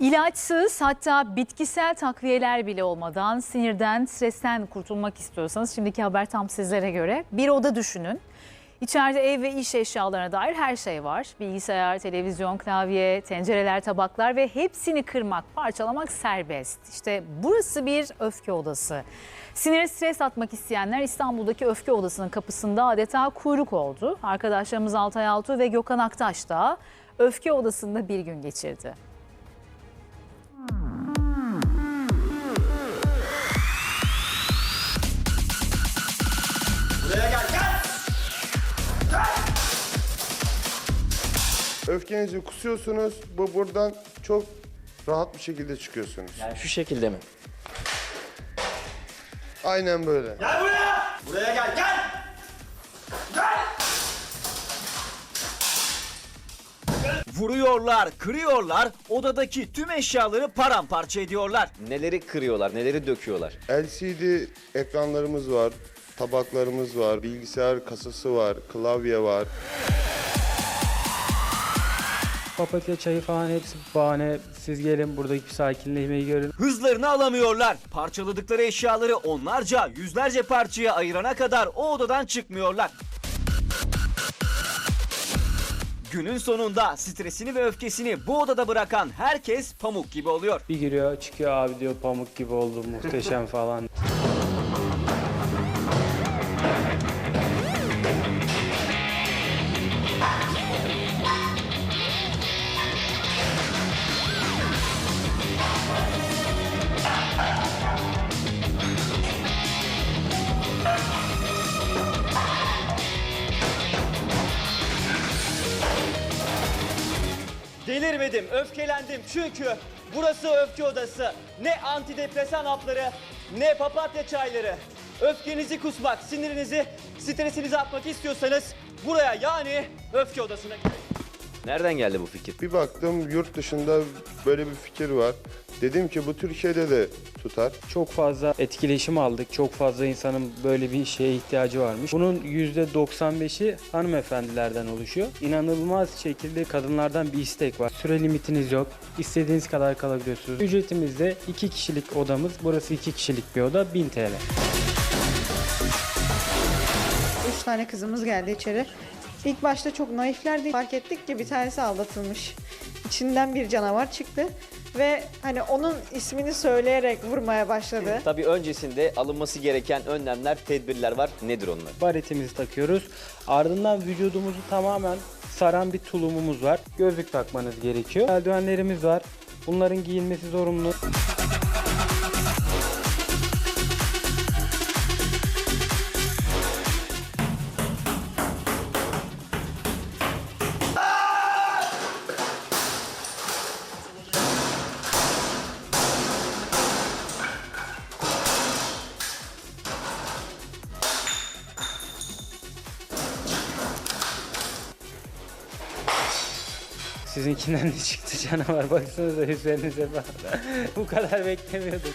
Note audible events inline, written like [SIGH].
İlaçsız hatta bitkisel takviyeler bile olmadan sinirden, stresten kurtulmak istiyorsanız şimdiki haber tam sizlere göre. Bir oda düşünün. İçeride ev ve iş eşyalarına dair her şey var. Bilgisayar, televizyon, klavye, tencereler, tabaklar ve hepsini kırmak, parçalamak serbest. İşte burası bir öfke odası. Sinir stres atmak isteyenler İstanbul'daki öfke odasının kapısında adeta kuyruk oldu. Arkadaşlarımız Altay Altuğ ve Gökhan Aktaş da öfke odasında bir gün geçirdi. Öfkenizi kusuyorsunuz. Bu buradan çok rahat bir şekilde çıkıyorsunuz. Yani şu şekilde mi? Aynen böyle. Gel buraya. Buraya gel gel. Gel. Vuruyorlar, kırıyorlar, odadaki tüm eşyaları paramparça ediyorlar. Neleri kırıyorlar, neleri döküyorlar? LCD ekranlarımız var, tabaklarımız var, bilgisayar kasası var, klavye var. Papatya çayı falan hepsi bahane. Siz gelin buradaki sakinleşmeyi görün. Hızlarını alamıyorlar. Parçaladıkları eşyaları onlarca, yüzlerce parçaya ayırana kadar o odadan çıkmıyorlar. Günün sonunda stresini ve öfkesini bu odada bırakan herkes pamuk gibi oluyor. Bir giriyor çıkıyor abi diyor pamuk gibi oldu muhteşem [LAUGHS] falan. Delirmedim, öfkelendim çünkü burası öfke odası. Ne antidepresan hapları, ne papatya çayları. Öfkenizi kusmak, sinirinizi, stresinizi atmak istiyorsanız buraya yani öfke odasına gidin. Nereden geldi bu fikir? Bir baktım yurt dışında böyle bir fikir var. Dedim ki bu Türkiye'de de tutar. Çok fazla etkileşim aldık. Çok fazla insanın böyle bir şeye ihtiyacı varmış. Bunun %95'i hanımefendilerden oluşuyor. İnanılmaz şekilde kadınlardan bir istek var. Süre limitiniz yok. İstediğiniz kadar kalabiliyorsunuz. Ücretimiz de 2 kişilik odamız. Burası 2 kişilik bir oda 1000 TL. Üç tane kızımız geldi içeri. İlk başta çok naiflerdi. Fark ettik ki bir tanesi aldatılmış. İçinden bir canavar çıktı ve hani onun ismini söyleyerek vurmaya başladı. Tabii öncesinde alınması gereken önlemler, tedbirler var. Nedir onlar? Baretimizi takıyoruz. Ardından vücudumuzu tamamen saran bir tulumumuz var. Gözlük takmanız gerekiyor. Eldivenlerimiz var. Bunların giyilmesi zorunlu. Sizinkinden de çıktı canavar. Baksanıza üzerinize falan. Bu kadar beklemiyordum.